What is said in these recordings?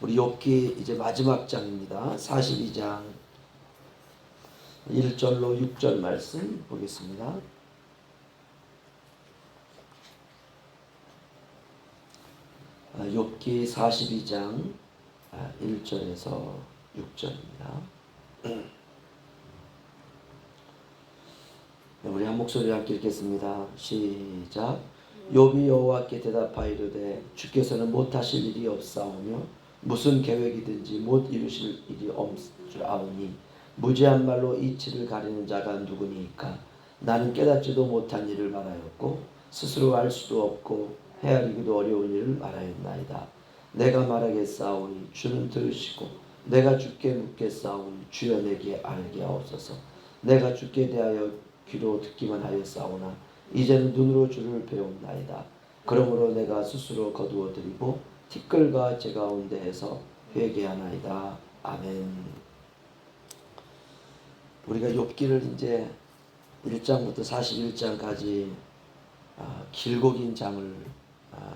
우리 욥기 이제 마지막 장입니다. 42장 1절로 6절 말씀 보겠습니다. 아, 욥기 42장 1절에서 6절입니다. 네, 우리 한 목소리 함께 읽겠습니다. 시작. 욥이 여호와께 대답하이르되 주께서는 못하실 일이 없사오며 무슨 계획이든지 못 이루실 일이 없을 줄 아오니 무지한 말로 이치를 가리는 자가 누구니까 나는 깨닫지도 못한 일을 말하였고 스스로 알 수도 없고 헤아리기도 어려운 일을 말하였나이다. 내가 말하겠사오니 주는 들으시고 내가 주께 묻겠사오니 주여 내게 알게 하옵소서. 내가 주께 대하여 귀로 듣기만 하였사오나 이제는 눈으로 주를 배운나이다. 그러므로 내가 스스로 거두어 드리고 티끌과 제 가운데 에서 회개하나이다. 아멘. 우리가 욥기를 이제 1장부터 41장까지 아, 길고 긴 장을 아,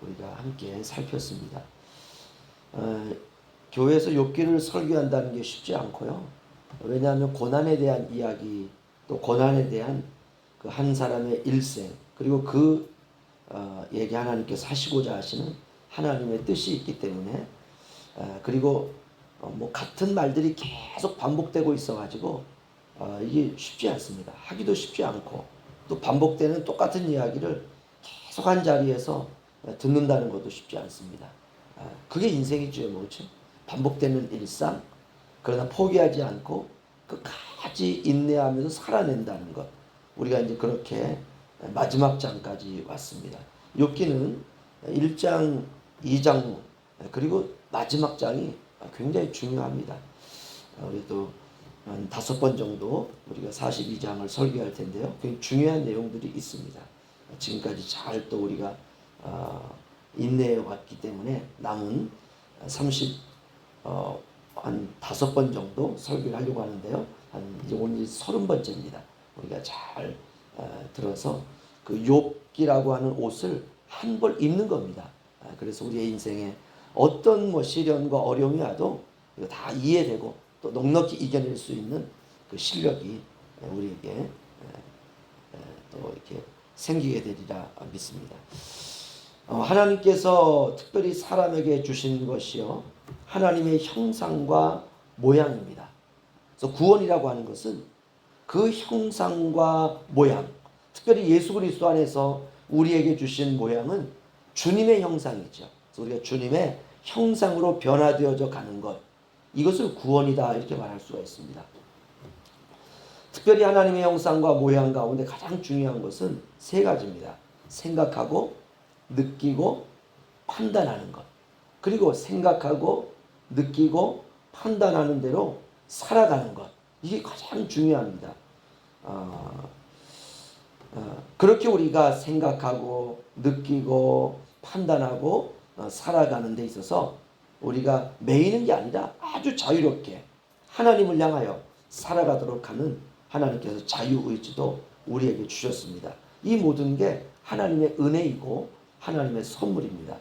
우리가 함께 살폈습니다. 어, 교회에서 욥기를 설교한다는 게 쉽지 않고요. 왜냐하면 고난에 대한 이야기 또 고난에 대한 그 한 사람의 일생 그리고 그 어, 얘기 하나님께서 하시고자 하시는 하나님의 뜻이 있기 때문에 어, 그리고 어, 뭐 같은 말들이 계속 반복되고 있어가지고 어, 이게 쉽지 않습니다. 하기도 쉽지 않고 또 반복되는 똑같은 이야기를 계속 한 자리에서 듣는다는 것도 쉽지 않습니다. 아, 그게 인생이죠, 뭐죠? 반복되는 일상 그러나 포기하지 않고 끝까지 인내하면서 살아낸다는 것. 우리가 이제 그렇게 마지막 장까지 왔습니다. 욥기는 1장, 2장 그리고 마지막 장이 굉장히 중요합니다. 우리도 한 다섯 번 정도 우리가 42장을 설교할 텐데요. 굉장히 중요한 내용들이 있습니다. 지금까지 잘 또 우리가 어, 인내해 왔기 때문에 남은 30, 어, 한 다섯 번 정도 설교를 하려고 하는데요. 한 이제 오늘 서른 번째입니다. 우리가 잘 어, 들어서 그 욥기라고 하는 옷을 한 벌 입는 겁니다. 아, 그래서 우리의 인생에 어떤 뭐 시련과 어려움이 와도 다 이해되고 또 넉넉히 이겨낼 수 있는 그 실력이 우리에게 또 이렇게 생기게 되리라 믿습니다. 어, 하나님께서 특별히 사람에게 주신 것이요 하나님의 형상과 모양입니다. 그래서 구원이라고 하는 것은 그 형상과 모양, 특별히 예수 그리스도 안에서 우리에게 주신 모양은 주님의 형상이죠. 우리가 주님의 형상으로 변화되어져 가는 것, 이것을 구원이다 이렇게 말할 수가 있습니다. 특별히 하나님의 형상과 모양 가운데 가장 중요한 것은 세 가지입니다. 생각하고 느끼고 판단하는 것. 그리고 생각하고 느끼고 판단하는 대로 살아가는 것. 이게 가장 중요합니다. 어, 어, 그렇게 우리가 생각하고 느끼고 판단하고 어, 살아가는 데 있어서 우리가 매이는 게 아니라 아주 자유롭게 하나님을 향하여 살아가도록 하는 하나님께서 자유의지도 우리에게 주셨습니다. 이 모든 게 하나님의 은혜이고 하나님의 선물입니다.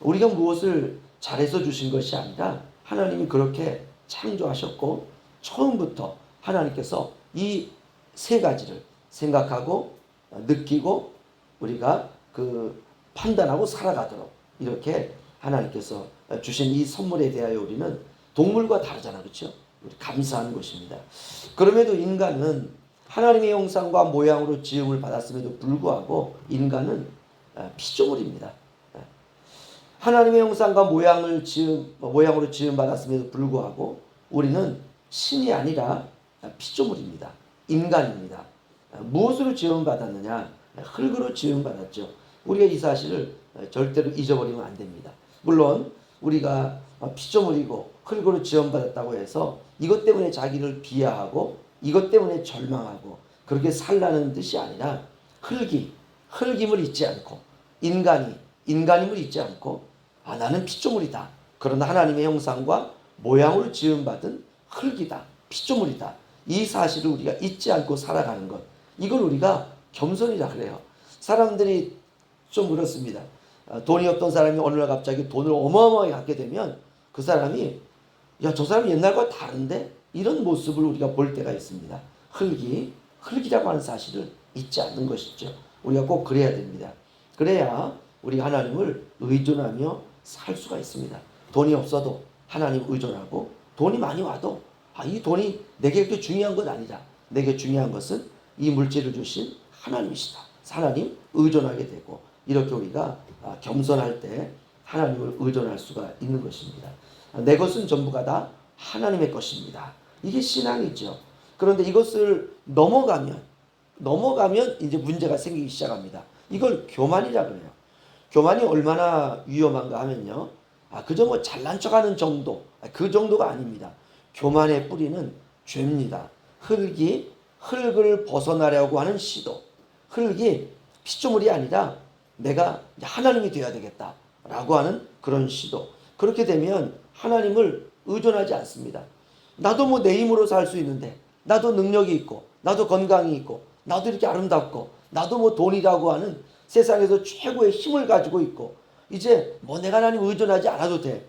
우리가 무엇을 잘해서 주신 것이 아니라 하나님이 그렇게 창조하셨고 처음부터 하나님께서 이 세 가지를 생각하고 느끼고 우리가 그 판단하고 살아가도록 이렇게 하나님께서 주신 이 선물에 대하여 우리는 동물과 다르잖아 그렇죠? 우리 감사하는 것입니다. 그럼에도 인간은 하나님의 형상과 모양으로 지음을 받았음에도 불구하고 인간은 피조물입니다. 하나님의 형상과 모양을 지음 모양으로 지음 받았음에도 불구하고 우리는 신이 아니라 피조물입니다. 인간입니다. 무엇으로 지음 받았느냐? 흙으로 지음 받았죠. 우리가 이 사실을 절대로 잊어버리면 안 됩니다. 물론 우리가 피조물이고 흙으로 지원받았다고 해서 이것 때문에 자기를 비하하고 이것 때문에 절망하고 그렇게 살라는 뜻이 아니라 흙이 흙임을 잊지 않고 인간이 인간임을 잊지 않고 아 나는 피조물이다. 그러나 하나님의 형상과 모양으로 지음받은 흙이다. 피조물이다. 이 사실을 우리가 잊지 않고 살아가는 것. 이걸 우리가 겸손이라 그래요. 사람들이 좀 그렇습니다. 어, 돈이 없던 사람이 어느 날 갑자기 돈을 어마어마하게 갖게 되면 그 사람이 야 저 사람이 옛날과 다른데 이런 모습을 우리가 볼 때가 있습니다. 흙이 흙이라고 하는 사실을 잊지 않는 것이죠. 우리가 꼭 그래야 됩니다. 그래야 우리 하나님을 의존하며 살 수가 있습니다. 돈이 없어도 하나님 의존하고 돈이 많이 와도 아, 이 돈이 내게 그렇게 중요한 건 아니다. 내게 중요한 것은 이 물질을 주신 하나님이시다. 하나님 의존하게 되고 이렇게 우리가 아, 겸손할 때 하나님을 의존할 수가 있는 것입니다. 아, 내 것은 전부가 다 하나님의 것입니다. 이게 신앙이죠. 그런데 이것을 넘어가면 넘어가면 이제 문제가 생기기 시작합니다. 이걸 교만이라 그래요. 교만이 얼마나 위험한가 하면요. 아, 그저 뭐 잘난 척하는 정도, 아, 그 정도가 아닙니다. 교만의 뿌리는 죄입니다. 흙이 흙을 벗어나려고 하는 시도, 흙이 피조물이 아니라 내가 하나님이 되어야 되겠다 라고 하는 그런 시도. 그렇게 되면 하나님을 의존하지 않습니다. 나도 뭐 내 힘으로 살 수 있는데, 나도 능력이 있고, 나도 건강이 있고, 나도 이렇게 아름답고, 나도 뭐 돈이라고 하는 세상에서 최고의 힘을 가지고 있고, 이제 뭐 내가 하나님 의존하지 않아도 돼.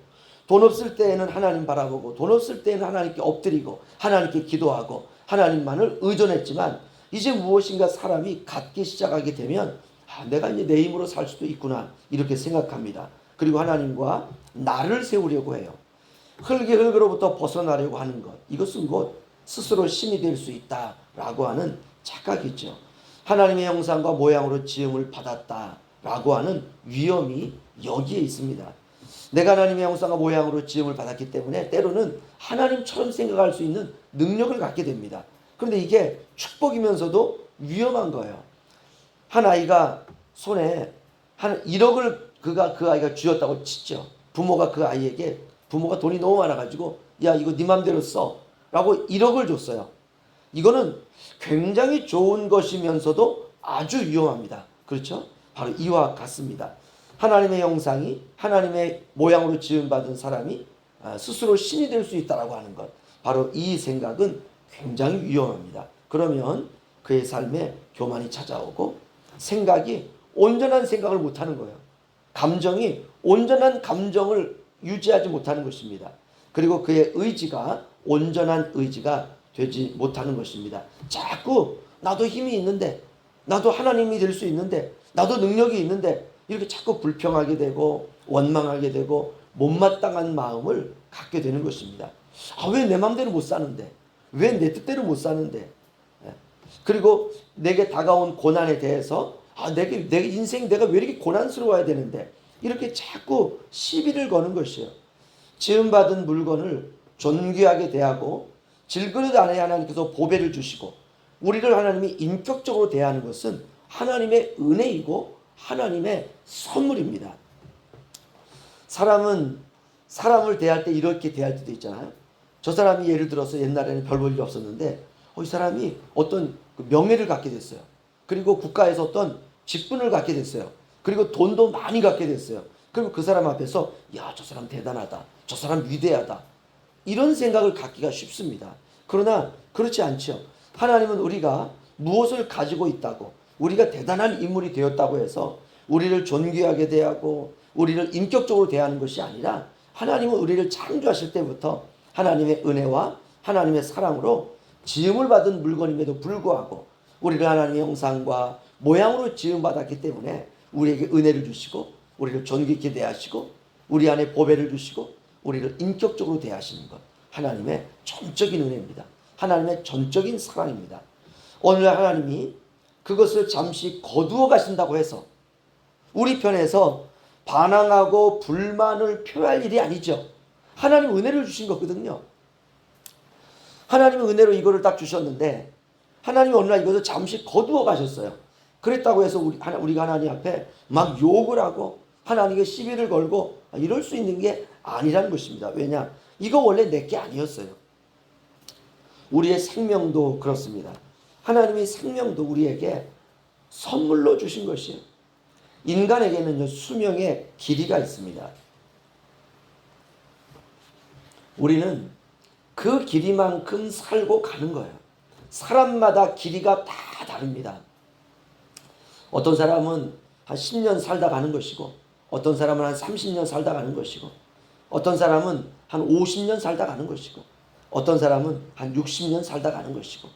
돈 없을 때에는 하나님 바라보고, 돈 없을 때에는 하나님께 엎드리고, 하나님께 기도하고, 하나님만을 의존했지만, 이제 무엇인가 사람이 갖기 시작하게 되면, 아, 내가 이제 내 힘으로 살 수도 있구나. 이렇게 생각합니다. 그리고 하나님과 나를 세우려고 해요. 흙이 흙으로부터 벗어나려고 하는 것. 이것은 곧 스스로 신이 될 수 있다라고 하는 착각이죠. 하나님의 형상과 모양으로 지음을 받았다라고 하는 위험이 여기에 있습니다. 내가 하나님의 형상과 모양으로 지음을 받았기 때문에 때로는 하나님처럼 생각할 수 있는 능력을 갖게 됩니다. 그런데 이게 축복이면서도 위험한 거예요. 한 아이가 손에 한 1억을 그가 그 아이가 쥐었다고 치죠. 부모가 그 아이에게 부모가 돈이 너무 많아가지고 야 이거 네 맘대로 써라고 1억을 줬어요. 이거는 굉장히 좋은 것이면서도 아주 위험합니다. 그렇죠? 바로 이와 같습니다. 하나님의 형상이 하나님의 모양으로 지음받은 사람이 아, 스스로 신이 될 수 있다라고 하는 것. 바로 이 생각은 굉장히 위험합니다. 그러면 그의 삶에 교만이 찾아오고 생각이 온전한 생각을 못하는 거예요. 감정이 온전한 감정을 유지하지 못하는 것입니다. 그리고 그의 의지가 온전한 의지가 되지 못하는 것입니다. 자꾸 나도 힘이 있는데, 나도 하나님이 될 수 있는데, 나도 능력이 있는데, 이렇게 자꾸 불평하게 되고, 원망하게 되고, 못마땅한 마음을 갖게 되는 것입니다. 아, 왜 내 마음대로 못 사는데? 왜 내 뜻대로 못 사는데? 예. 그리고 내게 다가온 고난에 대해서, 아, 내게, 내 인생 내가 왜 이렇게 고난스러워야 되는데? 이렇게 자꾸 시비를 거는 것이에요. 지음받은 물건을 존귀하게 대하고 질그릇 안에 하나님께서 보배를 주시고 우리를 하나님이 인격적으로 대하는 것은 하나님의 은혜이고 하나님의 선물입니다. 사람은 사람을 대할 때 이렇게 대할 때도 있잖아요. 저 사람이 예를 들어서 옛날에는 별 볼 일이 없었는데 어, 이 사람이 어떤 그 명예를 갖게 됐어요. 그리고 국가에서 어떤 직분을 갖게 됐어요. 그리고 돈도 많이 갖게 됐어요. 그리고 그 사람 앞에서 야, 저 사람 대단하다. 저 사람 위대하다. 이런 생각을 갖기가 쉽습니다. 그러나 그렇지 않죠. 하나님은 우리가 무엇을 가지고 있다고 우리가 대단한 인물이 되었다고 해서 우리를 존귀하게 대하고 우리를 인격적으로 대하는 것이 아니라 하나님은 우리를 창조하실 때부터 하나님의 은혜와 하나님의 사랑으로 지음을 받은 물건임에도 불구하고 우리를 하나님의 형상과 모양으로 지음 받았기 때문에 우리에게 은혜를 주시고 우리를 존귀케 대하시고 우리 안에 보배를 주시고 우리를 인격적으로 대하시는 것 하나님의 전적인 은혜입니다. 하나님의 전적인 사랑입니다. 오늘날 하나님이 그것을 잠시 거두어 가신다고 해서 우리 편에서 반항하고 불만을 표할 일이 아니죠. 하나님 은혜를 주신 거거든요. 하나님은 은혜로 이거를 딱 주셨는데 하나님이 어느 날 이것을 잠시 거두어 가셨어요. 그랬다고 해서 우리, 우리가 하나님 앞에 막 욕을 하고 하나님께 시비를 걸고 이럴 수 있는 게 아니라는 것입니다. 왜냐? 이거 원래 내 게 아니었어요. 우리의 생명도 그렇습니다. 하나님의 생명도 우리에게 선물로 주신 것이에요. 인간에게는 수명의 길이가 있습니다. 우리는 그 길이만큼 살고 가는 거예요. 사람마다 길이가 다 다릅니다. 어떤 사람은 한 10년 살다 가는 것이고 어떤 사람은 한 30년 살다 가는 것이고 어떤 사람은 한 50년 살다 가는 것이고 어떤 사람은 한 60년 살다 가는 것이고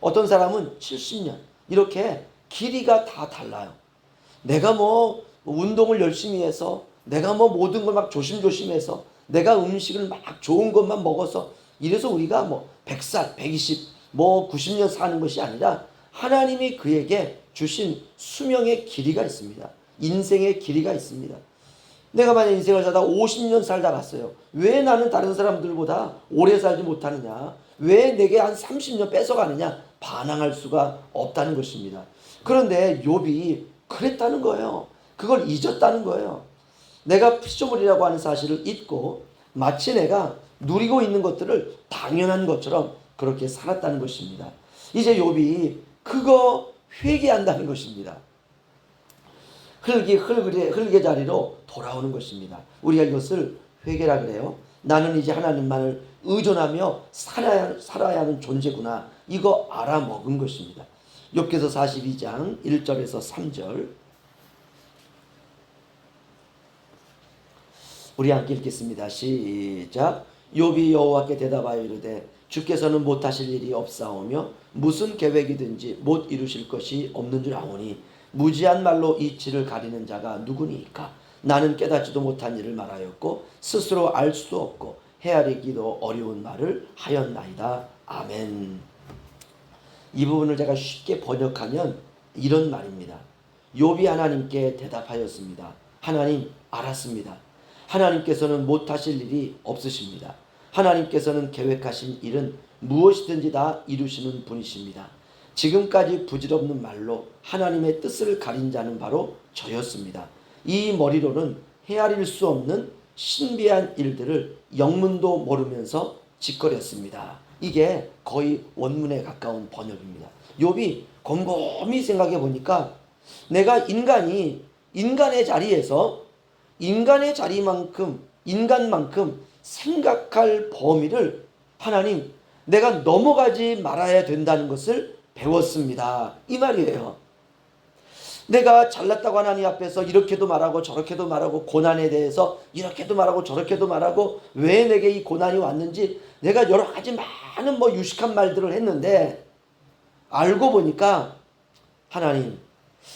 어떤 사람은 70년 이렇게 길이가 다 달라요. 내가 뭐 운동을 열심히 해서 내가 뭐 모든 걸 막 조심조심해서 내가 음식을 막 좋은 것만 먹어서 이래서 우리가 뭐 100살, 120, 뭐 90년 사는 것이 아니라 하나님이 그에게 주신 수명의 길이가 있습니다. 인생의 길이가 있습니다. 내가 만약 인생을 살다 50년 살다 갔어요. 왜 나는 다른 사람들보다 오래 살지 못하느냐? 왜 내게 한 30년 뺏어가느냐? 반항할 수가 없다는 것입니다. 그런데 욥이 그랬다는 거예요. 그걸 잊었다는 거예요. 내가 피조물이라고 하는 사실을 잊고 마치 내가 누리고 있는 것들을 당연한 것처럼 그렇게 살았다는 것입니다. 이제 욥이 그거 회개한다는 것입니다. 흙이 흙의, 흙의 자리로 돌아오는 것입니다. 우리가 이것을 회개라 그래요. 나는 이제 하나님만을 의존하며 살아야, 살아야 하는 존재구나. 이거 알아먹은 것입니다. 욥기서 42장 1절에서 3절 우리 함께 읽겠습니다. 시작. 욥이 여호와께 대답하여 이르되 주께서는 못하실 일이 없사오며 무슨 계획이든지 못 이루실 것이 없는 줄 아오니 무지한 말로 이치를 가리는 자가 누구니까 나는 깨닫지도 못한 일을 말하였고 스스로 알 수도 없고 헤아리기도 어려운 말을 하였나이다. 아멘. 이 부분을 제가 쉽게 번역하면 이런 말입니다. 욥이 하나님께 대답하였습니다. 하나님 알았습니다. 하나님께서는 못하실 일이 없으십니다. 하나님께서는 계획하신 일은 무엇이든지 다 이루시는 분이십니다. 지금까지 부질없는 말로 하나님의 뜻을 가린 자는 바로 저였습니다. 이 머리로는 헤아릴 수 없는 신비한 일들을 영문도 모르면서 짓거렸습니다. 이게 거의 원문에 가까운 번역입니다. 욥이 곰곰이 생각해 보니까 내가 인간이 인간의 자리에서 인간의 자리만큼 인간만큼 생각할 범위를 하나님 내가 넘어가지 말아야 된다는 것을 배웠습니다. 이 말이에요. 내가 잘났다고 하나님 앞에서 이렇게도 말하고 저렇게도 말하고 고난에 대해서 이렇게도 말하고 저렇게도 말하고 왜 내게 이 고난이 왔는지 내가 여러 가지 많은 뭐 유식한 말들을 했는데 알고 보니까 하나님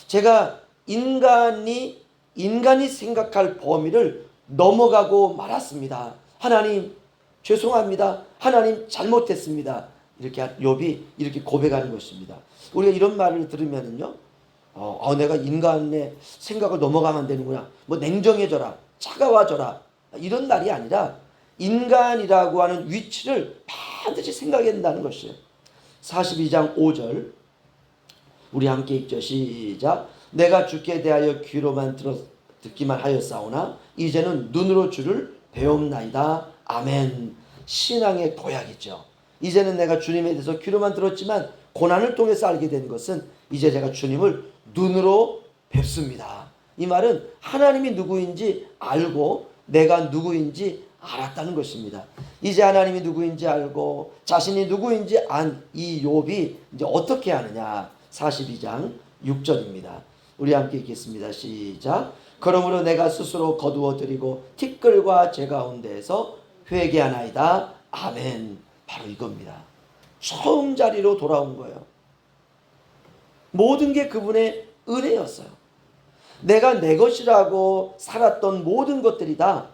제가 인간이 인간이 생각할 범위를 넘어가고 말았습니다. 하나님 죄송합니다. 하나님 잘못했습니다. 이렇게 욥이 이렇게 고백하는 것입니다. 우리가 이런 말을 들으면은요. 어, 어, 내가 인간의 생각을 넘어가면 되는구나. 뭐 냉정해져라. 차가워져라. 이런 날이 아니라 인간이라고 하는 위치를 반드시 생각해야 된다는 것이에요. 42장 5절 우리 함께 읽죠. 시작. 내가 주께 대하여 귀로만 들어 듣기만 하였사오나 이제는 눈으로 주를 배움나이다. 아멘. 신앙의 도약이죠. 이제는 내가 주님에 대해서 귀로만 들었지만 고난을 통해서 알게 된 것은 이제 제가 주님을 눈으로 뵙습니다. 이 말은 하나님이 누구인지 알고 내가 누구인지 알았다는 것입니다. 이제 하나님이 누구인지 알고 자신이 누구인지 안 이 욥이 이제 어떻게 하느냐? 42장 6절입니다. 우리 함께 읽겠습니다. 시작. 그러므로 내가 스스로 거두어 드리고 티끌과 제 가운데에서 회개하나이다. 아멘. 바로 이겁니다. 처음 자리로 돌아온 거예요. 모든 게 그분의 은혜였어요. 내가 내 것이라고 살았던 모든 것들이 다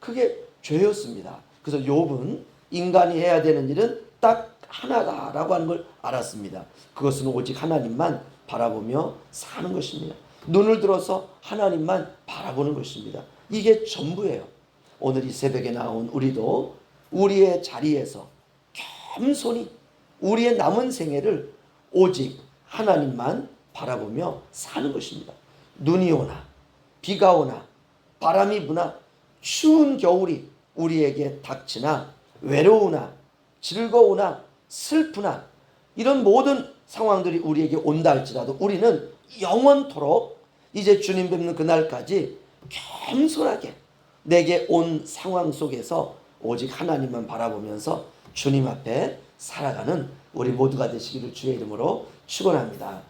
그게 죄였습니다. 그래서 욥은 인간이 해야 되는 일은 딱 하나다라고 하는 걸 알았습니다. 그것은 오직 하나님만 바라보며 사는 것입니다. 눈을 들어서 하나님만 바라보는 것입니다. 이게 전부예요. 오늘 이 새벽에 나온 우리도 우리의 자리에서 겸손히 우리의 남은 생애를 오직 하나님만 바라보며 사는 것입니다. 눈이 오나 비가 오나 바람이 부나 추운 겨울이 우리에게 닥치나 외로우나 즐거우나 슬프나 이런 모든 상황들이 우리에게 온다 할지라도 우리는 영원토록 이제 주님 뵙는 그날까지 겸손하게 내게 온 상황 속에서 오직 하나님만 바라보면서 주님 앞에 살아가는 우리 모두가 되시기를 주의 이름으로 축원합니다.